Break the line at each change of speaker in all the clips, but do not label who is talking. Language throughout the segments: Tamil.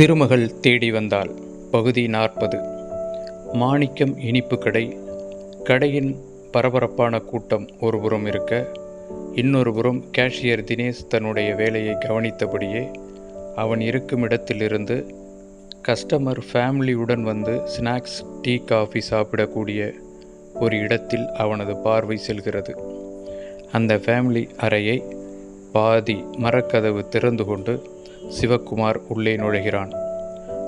திருமகள் தேடி வந்தாள். பகுதி நாற்பது. மாணிக்கம் இனிப்பு கடை. கடையின் பரபரப்பான கூட்டம் ஒருபுறம் இருக்க இன்னொருபுறம் கேஷியர் தினேஷ் தன்னுடைய வேலையை கவனித்தபடியே அவன் இருக்கும் இடத்திலிருந்து கஸ்டமர் ஃபேமிலியுடன் வந்து ஸ்நாக்ஸ் டீ காஃபி சாப்பிடக்கூடிய ஒரு இடத்தில் அவனது பார்வை செல்கிறது. அந்த ஃபேமிலி அறையை பாதி மரக்கதவு திறந்து கொண்டு சிவக்குமார் உள்ளே நுழைகிறான்.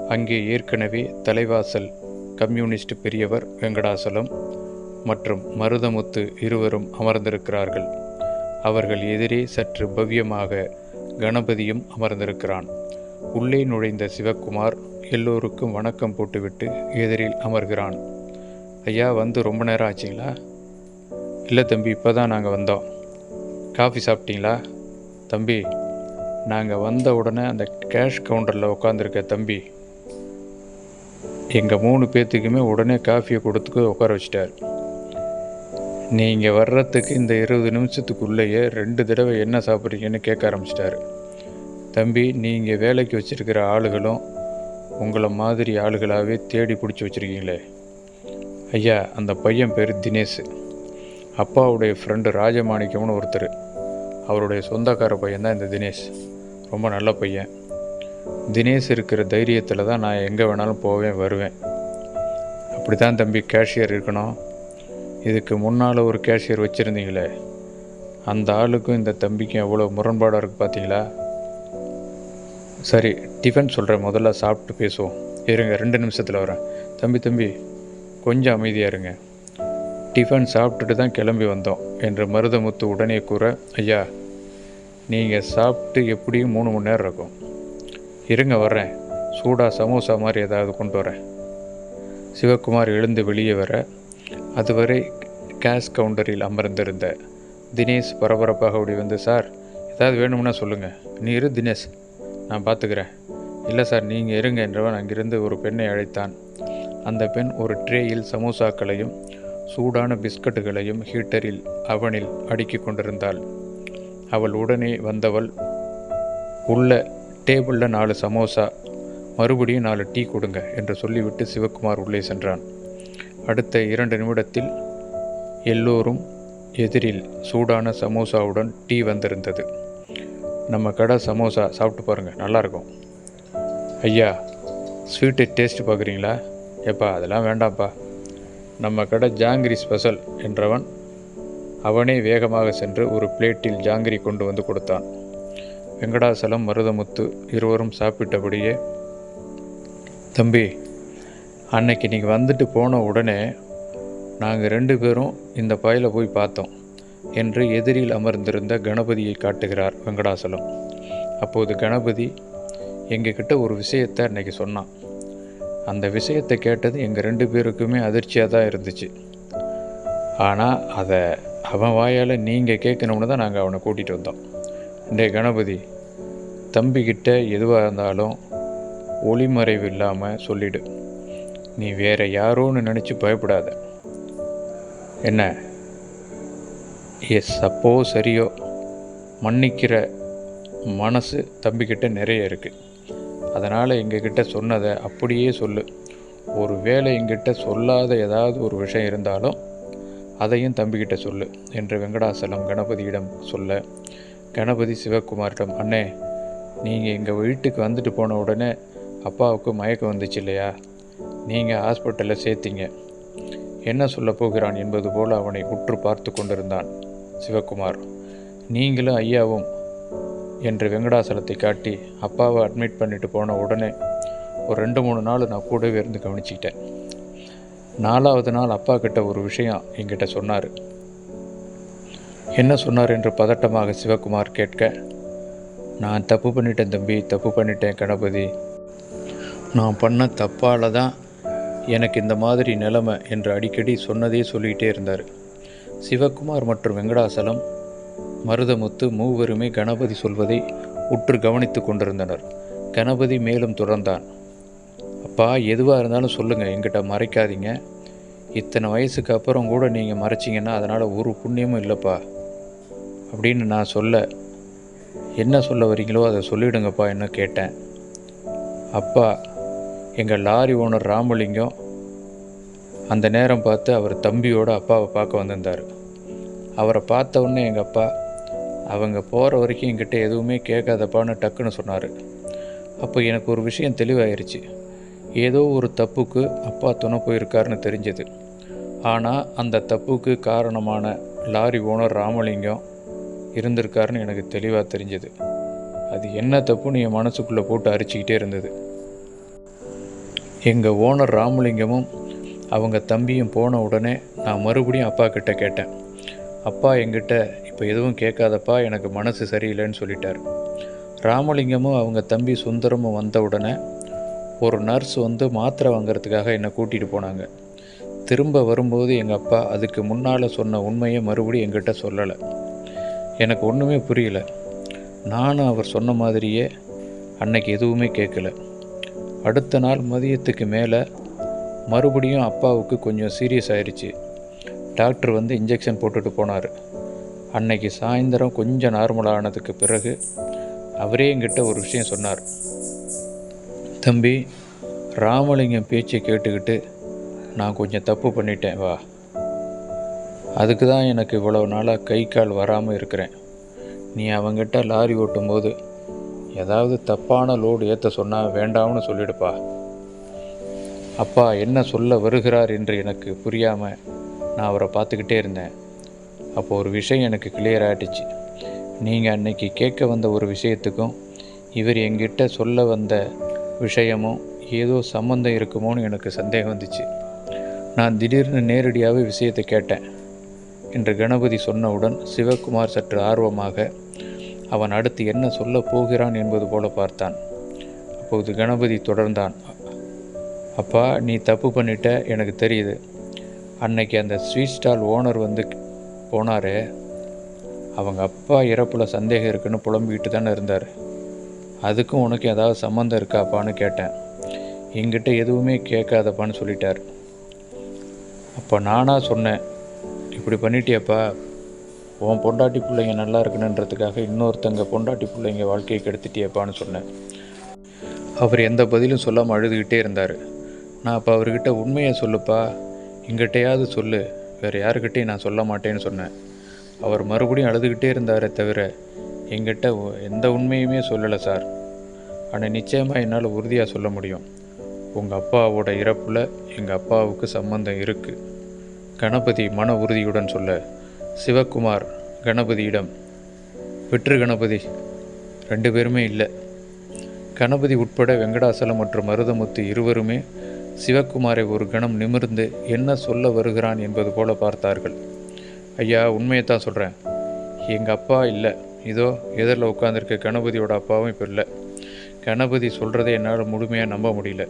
அங்கே ஏற்கனவே தலைவாசல் கம்யூனிஸ்ட் பெரியவர் வெங்கடாசலம் மற்றும் மருதமுத்து இருவரும் அமர்ந்திருக்கிறார்கள். அவர்கள் எதிரே சற்று பவ்யமாக கணபதியும் அமர்ந்திருக்கிறான். உள்ளே நுழைந்த சிவக்குமார் எல்லோருக்கும் வணக்கம் போட்டுவிட்டு எதிரில் அமர்கிறான். ஐயா வந்து ரொம்ப நேரம் ஆச்சுங்களா? இல்லை தம்பி இப்போ தான் நாங்கள் வந்தோம். காஃபி சாப்பிட்டீங்களா? தம்பி நாங்கள் வந்த உடனே அந்த கேஷ் கவுண்டரில் உட்காந்துருக்க தம்பி எங்கள் மூணு பேர்த்துக்குமே உடனே காஃபியை கொடுத்து உட்கார வச்சிட்டார். நீங்கள் வர்றதுக்கு இந்த இருபது நிமிஷத்துக்குள்ளேயே ரெண்டு தடவை என்ன சாப்பிட்றீங்கன்னு கேட்க ஆரம்பிச்சிட்டாரு. தம்பி நீங்கள் வேலைக்கு வச்சுருக்கிற ஆளுகளும் உங்களை மாதிரி ஆளுகளாகவே தேடி பிடிச்சி வச்சுருக்கீங்களே. ஐயா அந்த பையன் பேர் தினேஷ். அப்பாவுடைய ஃப்ரெண்டு ராஜமாணிக்கம்னு ஒருத்தர். அவருடைய சொந்தக்கார பையன் தான் இந்த தினேஷ். ரொம்ப நல்ல பையன். தினேஷ் இருக்கிற தைரியத்தில் தான் நான் எங்கே வேணாலும் போவேன் வருவேன். அப்படி தான் தம்பி கேஷியர் இருக்கணும். இதுக்கு முன்னால் ஒரு கேஷியர் வச்சுருந்தீங்களே அந்த ஆளுக்கும் இந்த தம்பிக்கும் எவ்வளோ முரண்பாடாக இருக்குது பார்த்தீங்களா சரி டிஃபன் சொல்கிறேன் முதல்ல சாப்பிட்டு பேசுவோம். இருங்க ரெண்டு நிமிஷத்தில் வரேன். தம்பி தம்பி கொஞ்சம் அமைதியாக இருங்க. டிஃபன் சாப்பிட்டுட்டு தான் கிளம்பி வந்தோம் என்று மருதமுத்து உடனே கூற ஐயா நீங்கள் சாப்பிட்டு எப்படியும் மூணு மணி நேரம் இருக்கும். இருங்க வர்றேன். சூடாக சமோசா மாதிரி ஏதாவது கொண்டு வரேன். சிவக்குமார் எழுந்து வெளியே வர அதுவரை கேஷ் கவுண்டரில் அமர்ந்திருந்த தினேஷ் பரபரப்பாக ஓடி வந்து சார் ஏதாவது வேணும்னா சொல்லுங்கள் நீ இரு தினேஷ். நான் பார்த்துக்கிறேன். இல்லை சார் நீங்கள் இருங்க என்றவன் அங்கிருந்து ஒரு பெண்ணை அழைத்தான். அந்த பெண் ஒரு ட்ரேயில் சமோசாக்களையும் சூடான பிஸ்கட்டுகளையும் ஹீட்டரில் அவனில் அடுக்கி கொண்டிருந்தாள். அவள் உடனே வந்தவள் உள்ள டேபிளில் நாலு சமோசா மறுபடியும் நாலு டீ கொடுங்க என்று சொல்லிவிட்டு சிவக்குமார் உள்ளே சென்றான். அடுத்த இரண்டு நிமிடத்தில் எல்லோரும் எதிரில் சூடான சமோசாவுடன் டீ வந்திருந்தது. நம்ம கடை சமோசா சாப்பிட்டு பாருங்கள் நல்லாயிருக்கும். ஐயா ஸ்வீட்டு டேஸ்ட் பார்க்குறீங்களா? ஏப்பா அதெல்லாம் வேண்டாம்ப்பா. நம்ம கடை ஜாங்கிரி ஸ்பெஷல் என்றவன் அவனே வேகமாக சென்று ஒரு பிளேட்டில் ஜாங்கிரி கொண்டு வந்து கொடுத்தான். வெங்கடாசலம் மருதமுத்து இருவரும் சாப்பிட்டபடியே. தம்பி அன்னைக்கு நீங்கள் வந்துட்டு போன உடனே நாங்கள் ரெண்டு பேரும் இந்த பயல போய் பார்த்தோம் என்று எதிரில் அமர்ந்திருந்த கணபதியை காட்டுகிறார் வெங்கடாசலம் அப்போது கணபதி எங்ககிட்ட ஒரு விஷயத்தை அன்னைக்கு சொன்னான். அந்த விஷயத்தை கேட்டது எங்கள் ரெண்டு பேருக்குமே அதிர்ச்சியாக தான் இருந்துச்சு. ஆனால் அதை அவன் வாயால் நீங்கள் கேட்கணும்னு தான் நாங்கள் அவனை கூட்டிகிட்டு வந்தோம். டே கணபதி தம்பிக்கிட்ட எதுவாக இருந்தாலும் ஒளிமறைவு இல்லாமல் சொல்லிடு. நீ வேறு யாரோன்னு நினச்சி பயப்படாத. என்ன? எஸ் அப்போ சரியோ? மன்னிக்கிற மனசு தம்பிக்கிட்ட நிறைய இருக்குது அதனால் எங்ககிட்ட சொன்னதை அப்படியே சொல்லு. ஒரு வேளை எங்கிட்ட சொல்லாத ஏதாவது ஒரு விஷயம் இருந்தாலும் அதையும் தம்பிக்கிட்ட சொல்லு என்று வெங்கடாசலம் கணபதியிடம் சொல்ல கணபதி சிவகுமாரிடம் அண்ணே நீங்கள் எங்கள் வீட்டுக்கு வந்துட்டு போன உடனே அப்பாவுக்கு மயக்கம் வந்துச்சு இல்லையா? நீங்கள் ஹாஸ்பிட்டலில் சேர்த்தீங்க. என்ன சொல்ல போகிறான் என்பது போல அவனை உற்று பார்த்து கொண்டிருந்தான் சிவகுமார். நீங்களும் ஐயாவும் என்று வெங்கடாசலத்தை காட்டி அப்பாவை அட்மிட் பண்ணிட்டு போன உடனே ஒரு ரெண்டு மூணு நாள் நான் கூடவே இருந்து கவனிச்சிக்கிட்டேன். நாலாவது நாள் அப்பா கிட்ட ஒரு விஷயம் என்கிட்ட சொன்னார். என்ன சொன்னார்? என்று பதட்டமாக சிவகுமார் கேட்க நான் தப்பு பண்ணிட்டேன் தம்பி தப்பு பண்ணிட்டேன் கணபதி. நான் பண்ண தப்பால் தான் எனக்கு இந்த மாதிரி நிலைமை என்று அடிக்கடி சொன்னதே சொல்லிகிட்டே இருந்தார். சிவகுமார் மற்றும் வெங்கடாசலம் மருதமுத்து மூவருமே கணபதி சொல்வதை உற்று கவனித்து கொண்டிருந்தனர். கணபதி மேலும் தொடர்ந்தான். அப்பா எதுவாக இருந்தாலும் சொல்லுங்கள் எங்கிட்ட மறைக்காதீங்க. இத்தனை வயசுக்கு அப்புறம் கூட நீங்கள் மறைச்சிங்கன்னா அதனால் ஒரு புண்ணியமும் இல்லைப்பா. அப்படின்னு நான் சொல்ல என்ன சொல்ல வரீங்களோ அதை சொல்லிவிடுங்கப்பா என்ன கேட்டேன். அப்பா எங்கள் லாரி ஓனர் ராமலிங்கம் அந்த நேரம் பார்த்து அவர் தம்பியோட அப்பாவை பார்க்க வந்திருந்தார். அவரை பார்த்த உடனே எங்கள் அப்பா அவங்க போகிற வரைக்கும் என்கிட்ட எதுவுமே கேட்காதப்பான்னு டக்குன்னு சொன்னார். அப்போ எனக்கு ஒரு விஷயம் தெளிவாயிருச்சு. ஏதோ ஒரு தப்புக்கு அப்பா துணை போயிருக்காருன்னு தெரிஞ்சது. ஆனால் அந்த தப்புக்கு காரணமான லாரி ஓனர் ராமலிங்கம் இருந்திருக்காருன்னு எனக்கு தெளிவாக தெரிஞ்சது. அது என்ன தப்புன்னு என் மனசுக்குள்ளே போட்டு அரிச்சிக்கிட்டே இருந்தது. எங்கள் ஓனர் ராமலிங்கமும் அவங்க தம்பியும் போன உடனே நான் மறுபடியும் அப்பா கிட்ட கேட்டேன். அப்பா என்கிட்ட இப்போ எதுவும் கேட்காதப்பா எனக்கு மனசு சரியில்லைன்னு சொல்லிட்டார். ராமலிங்கமும் அவங்க தம்பி சுந்தரமும் வந்த உடனே ஒரு நர்ஸ் வந்து மாத்திரை வாங்குறதுக்காக என்னை கூட்டிகிட்டு போனாங்க. திரும்ப வரும்போது எங்கள் அப்பா அதுக்கு முன்னால் சொன்ன உண்மையை மறுபடியும் எங்கிட்ட சொல்லலை. எனக்கு ஒன்றுமே புரியல. நானும் அவர் சொன்ன மாதிரியே அன்னைக்கு எதுவுமே கேட்கல அடுத்த நாள் மதியத்துக்கு மேலே மறுபடியும் அப்பாவுக்கு கொஞ்சம் சீரியஸ் ஆயிடுச்சு டாக்டர் வந்து இன்ஜெக்ஷன் போட்டுட்டு போனார். அன்னைக்கு சாயந்தரம் கொஞ்சம் நார்மலானதுக்கு பிறகு அவரே என்கிட்ட ஒரு விஷயம் சொன்னார். தம்பி ராமலிங்கம் பேச்சை கேட்டுக்கிட்டு நான் கொஞ்சம் தப்பு பண்ணிட்டேன் வா. அதுக்கு தான் எனக்கு இவ்வளோ நாளாக கை கால் வராமல் இருக்கிறேன். நீ அவங்கிட்ட லாரி ஓட்டும்போது ஏதாவது தப்பான லோடு ஏற்ற சொன்னால் வேண்டாம்னு சொல்லிடுப்பா. அப்பா என்ன சொல்ல வருகிறார் என்று எனக்கு புரியாமல் நான் அவரை பார்த்துக்கிட்டே இருந்தேன். அப்போ ஒரு விஷயம் எனக்கு கிளியர் ஆகிடுச்சு நீங்கள் அன்னைக்கு கேட்க வந்த ஒரு விஷயத்துக்கும் இவர் எங்கிட்ட சொல்ல வந்த விஷயமோ ஏதோ சம்மந்தம் இருக்குமோன்னு எனக்கு சந்தேகம் வந்துச்சு. நான் திடீர்னு நேரடியாகவே விஷயத்தை கேட்டேன். என்று கணபதி சொன்னவுடன் சிவகுமார் சற்று ஆர்வமாக அவன் அடுத்து என்ன சொல்ல போகிறான் என்பது போல பார்த்தான். அப்போது கணபதி தொடர்ந்தான். அப்பா நீ தப்பு பண்ணிட்ட எனக்கு தெரியுது. அன்னைக்கு அந்த ஸ்வீட் ஸ்டால் ஓனர் வந்து போனாரே. அவங்க அப்பா இறப்பில் சந்தேகம் இருக்குன்னு புலம்பிக்கிட்டு தானே இருந்தார். அதுக்கும் உனக்கு ஏதாவது சம்மந்தம் இருக்காப்பான்னு கேட்டேன். என்கிட்ட எதுவுமே கேட்காதப்பான்னு சொல்லிட்டார். அப்போ நானாக சொன்னேன் இப்படி பண்ணிட்டியப்பா உன் பொண்டாட்டி பிள்ளைங்க நல்லா இருக்கணுன்றதுக்காக இன்னொருத்தங்க பொண்டாட்டி பிள்ளைங்க வாழ்க்கையை கெடுத்துட்டியப்பான்னு சொன்னேன். அவர் எந்த பதிலும் சொல்லாமல் அழுதுகிட்டே இருந்தார். நான் அப்போ அவர்கிட்ட உண்மையை சொல்லுப்பா எங்கிட்டையாவது சொல்லு வேறு யாருக்கிட்டையும் நான் சொல்ல மாட்டேன்னு சொன்னேன். அவர் மறுபடியும் அழுதுகிட்டே இருந்தாரே தவிர எங்கிட்ட எந்த உண்மையுமே சொல்லலை சார். ஆனால் நிச்சயமாக என்னால் உறுதியாக சொல்ல முடியும். உங்கள் அப்பாவோட இறப்பில் எங்கள் அப்பாவுக்கு சம்பந்தம் இருக்குது கணபதி மன உறுதியுடன் சொல்ல சிவக்குமார் கணபதியிடம். விற்று கணபதி. ரெண்டு பேருமே இல்லை. கணபதி உட்பட வெங்கடாசலம் மற்றும் மருதமுத்து இருவருமே சிவக்குமாரை ஒரு கணம் நிமிர்ந்து என்ன சொல்ல வருகிறான் என்பது போல பார்த்தார்கள். ஐயா உண்மையை தான் சொல்கிறேன் எங்கள் அப்பா இல்லை. இதோ எதிரில் உட்காந்துருக்க கணபதியோட அப்பாவும் இப்போ இல்லை. கணபதி சொல்கிறதே என்னால் முழுமையாக நம்ப முடியல.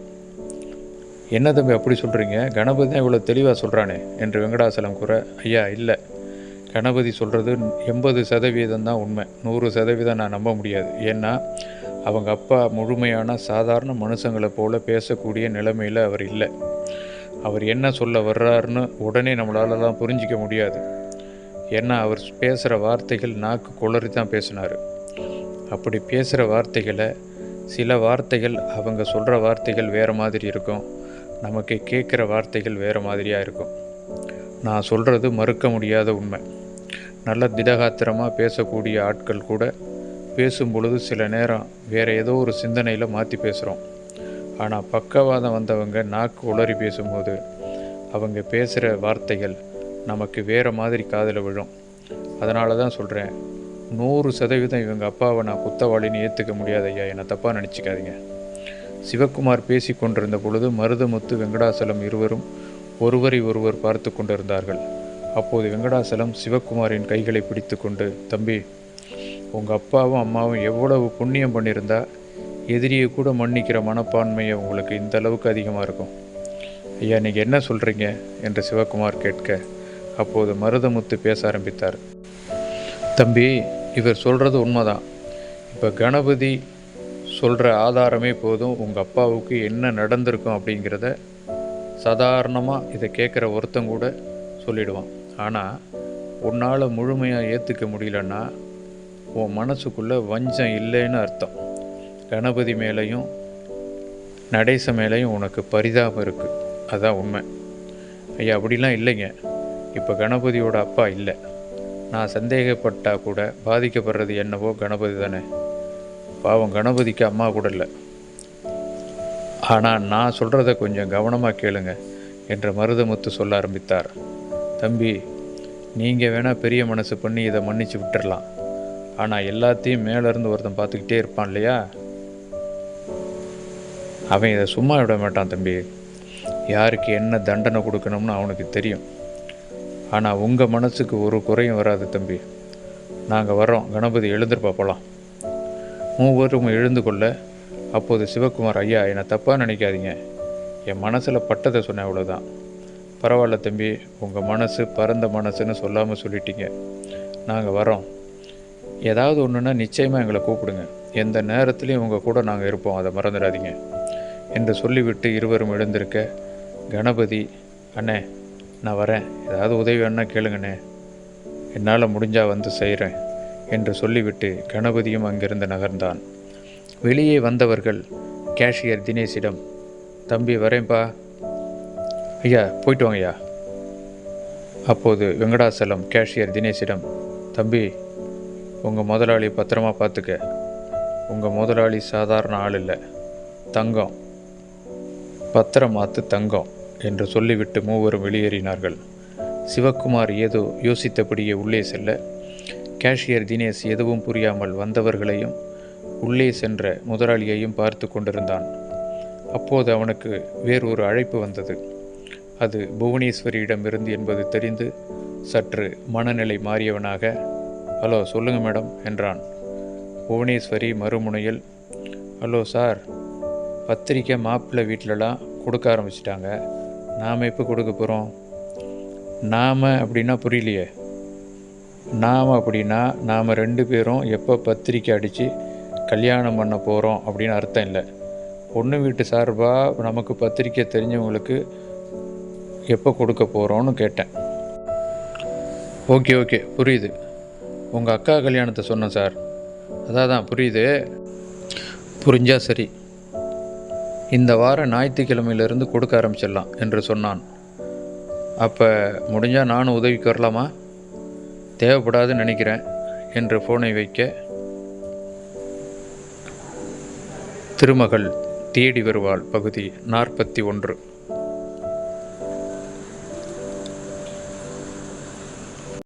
என்ன தம்பி அப்படி சொல்கிறீங்க கணபதி தான் இவ்வளோ தெளிவாக சொல்கிறானே என்று வெங்கடாசலம் கூற ஐயா இல்லை. கணபதி சொல்கிறது எண்பது சதவீதம் தான் உண்மை. நூறு சதவீதம் நான் நம்ப முடியாது. ஏன்னா அவங்க அப்பா முழுமையான சாதாரண மனுஷங்களை போல் பேசக்கூடிய நிலைமையில் அவர் இல்லை. அவர் என்ன சொல்ல வர்றாருன்னு உடனே நம்மளாலலாம் புரிஞ்சிக்க முடியாது. ஏன்னா அவர் பேசுகிற வார்த்தைகள் நாக்கு குளறி தான் பேசினார். அப்படி பேசுகிற வார்த்தைகளை சில வார்த்தைகள் அவங்க சொல்கிற வார்த்தைகள் வேறு மாதிரி இருக்கும். நமக்கு கேட்குற வார்த்தைகள் வேறு மாதிரியாக இருக்கும். நான் சொல்கிறது மறுக்க முடியாத உண்மை. நல்ல திடகாத்திரமாக பேசக்கூடிய ஆட்கள் கூட பேசும் பொழுது சில நேரம் வேறு ஏதோ ஒரு சிந்தனையில் மாற்றி பேசுகிறோம் ஆனால் பக்கவாதம் வந்தவங்க நாக்கு உளறி பேசும்போது அவங்க பேசுகிற வார்த்தைகள் நமக்கு வேறு மாதிரி காதில் விழும். அதனால தான் சொல்கிறேன் நூறு சதவீதம் இவங்க அப்பாவை நான் குத்தவாளின்னு ஏற்றுக்க முடியாது ஐயா. என்னை தப்பாக நினச்சிக்காதீங்க. சிவக்குமார் பேசி கொண்டிருந்த பொழுது மருதமுத்து வெங்கடாசலம் இருவரும் ஒருவரை ஒருவர் பார்த்து கொண்டிருந்தார்கள். அப்போது வெங்கடாசலம் சிவக்குமாரின் கைகளை பிடித்து கொண்டு தம்பி உங்கள் அப்பாவும் அம்மாவும் எவ்வளவு புண்ணியம் பண்ணியிருந்தா எதிரியை கூட மன்னிக்கிற மனப்பான்மையை உங்களுக்கு இந்த அளவுக்கு அதிகமாக இருக்கும். ஐயா நீங்கள் என்ன சொல்கிறீங்க என்று சிவக்குமார் கேட்க அப்போது மருதமுத்து பேச ஆரம்பித்தார். தம்பி இவர் சொல்கிறது உண்மைதான். இப்போ கணபதி சொல்கிற ஆதாரமே போதும். உங்கள் அப்பாவுக்கு என்ன நடந்திருக்கும் அப்படிங்கிறத சாதாரணமாக இதை கேட்குற ஒருத்தங்கூட சொல்லிடுவான். ஆனால் உன்னால் முழுமையாக ஏற்றுக்க முடியலன்னா உன் மனசுக்குள்ளே வஞ்சம் இல்லைன்னு அர்த்தம். கணபதி மேலேயும் நடேச மேலேயும் உனக்கு பரிதாபம் இருக்குது அதான் உண்மை. ஐயா அப்படிலாம் இல்லைங்க. இப்போ கணபதியோட அப்பா இல்லை. நான் சந்தேகப்பட்டால் கூட பாதிக்கப்படுறது என்னவோ கணபதி தானே. பாவம் கணபதிக்கு அம்மா கூட இல்லை. ஆனால் நான் சொல்கிறத கொஞ்சம் கவனமாக கேளுங்க என்று மருதமுத்து சொல்ல ஆரம்பித்தார். தம்பி நீங்கள் வேணால் பெரிய மனசு பண்ணி இதை மன்னிச்சு விட்டுடலாம் ஆனால் எல்லாத்தையும் மேலேருந்து ஒருத்தன் பார்த்துக்கிட்டே இருப்பான் இல்லையா? அவன் இதை சும்மா விட மாட்டான் தம்பி. யாருக்கு என்ன தண்டனை கொடுக்கணும்னு அவனுக்கு தெரியும். ஆனால் உங்கள் மனசுக்கு ஒரு குறையும் வராது தம்பி. நாங்கள் வரோம் கணபதி எழுந்திருப்பா போகலாம் மூவரும் எழுந்து கொள்ள அப்போது சிவகுமார் ஐயா என்னை தப்பாக நினைக்காதீங்க. என் மனசில் பட்டதை சொன்னேன் அவ்வளோதான் பரவாயில்ல தம்பி உங்கள் மனசு பரந்த மனசுன்னு சொல்லாமல் சொல்லிட்டீங்க. நாங்கள் வரோம் ஏதாவது ஒன்றுன்னா நிச்சயமாக எங்களை கூப்பிடுங்க. எந்த நேரத்துலையும் உங்கள் கூட நாங்கள் இருப்போம். அதை மறந்துடாதீங்க. என்று சொல்லிவிட்டு இருவரும் எழுந்திருக்க கணபதி அண்ணே நான் வரேன். ஏதாவது உதவி வேணா கேளுங்கண்ணே. என்னால் முடிஞ்சால் வந்து செய்கிறேன் என்று சொல்லிவிட்டு கணபதியும் அங்கிருந்து நகர்ந்தான். வெளியே வந்தவர்கள் கேஷியர் தினேஷிடம் தம்பி வரேன்ப்பா ஐயா போயிட்டு வாங்கய்யா. அப்போது வெங்கடாசலம் கேஷியர் தினேஷிடம் தம்பி உங்கள் முதலாளி பத்திரமா பார்த்துக்க உங்கள் முதலாளி சாதாரண ஆள் இல்லை. தங்கம். பத்திரமாத்து தங்கம். என்று சொல்லிவிட்டு மூவரும் வெளியேறினார்கள். சிவக்குமார் ஏதோ யோசித்தபடியே உள்ளே செல்ல கேஷியர் தினேஷ் எதுவும் புரியாமல் வந்தவர்களையும் உள்ளே சென்ற முதலாளியையும் பார்த்து கொண்டிருந்தான். அப்போது அவனுக்கு வேறொரு அழைப்பு வந்தது. அது புவனேஸ்வரியிடமிருந்து என்பது தெரிந்து சற்று மனநிலை மாறியவனாக ஹலோ சொல்லுங்கள் மேடம் என்றான். புவனேஸ்வரி மறுமுனையில் ஹலோ சார் பத்திரிக்கை மாப்பிள்ளை வீட்டிலலாம் கொடுக்க ஆரம்பிச்சிட்டாங்க. நாம் எப்போ கொடுக்க போகிறோம் நாம் அப்படின்னா புரியலையே. நாம் அப்படின்னா நாம் ரெண்டு பேரும் எப்போ பத்திரிக்கை அடித்து கல்யாணம் பண்ண போகிறோம் அப்படின்னு அர்த்தம் இல்லை. பொண்ணு வீட்டு சார்பாக நமக்கு பத்திரிக்கை தெரிஞ்சவங்களுக்கு எப்போ கொடுக்க போகிறோன்னு கேட்டேன். ஓகே ஓகே புரியுது. உங்கள் அக்கா கல்யாணத்தை சொன்னேன் சார். அதான் தான் புரியுது. புரிஞ்சால் சரி. இந்த வார ஞாயிற்றுக்கிழமையிலிருந்து கொடுக்க ஆரம்பிச்சிடலாம் என்று சொன்னான். அப்போ முடிஞ்சால் நானும் உதவிக்கு வரலாமா? தேவைப்படாதுன்னு நினைக்கிறேன் என்று ஃபோனை வைக்க திருமகள் தேடி வருவாள் பகுதி நாற்பத்தி ஒன்று.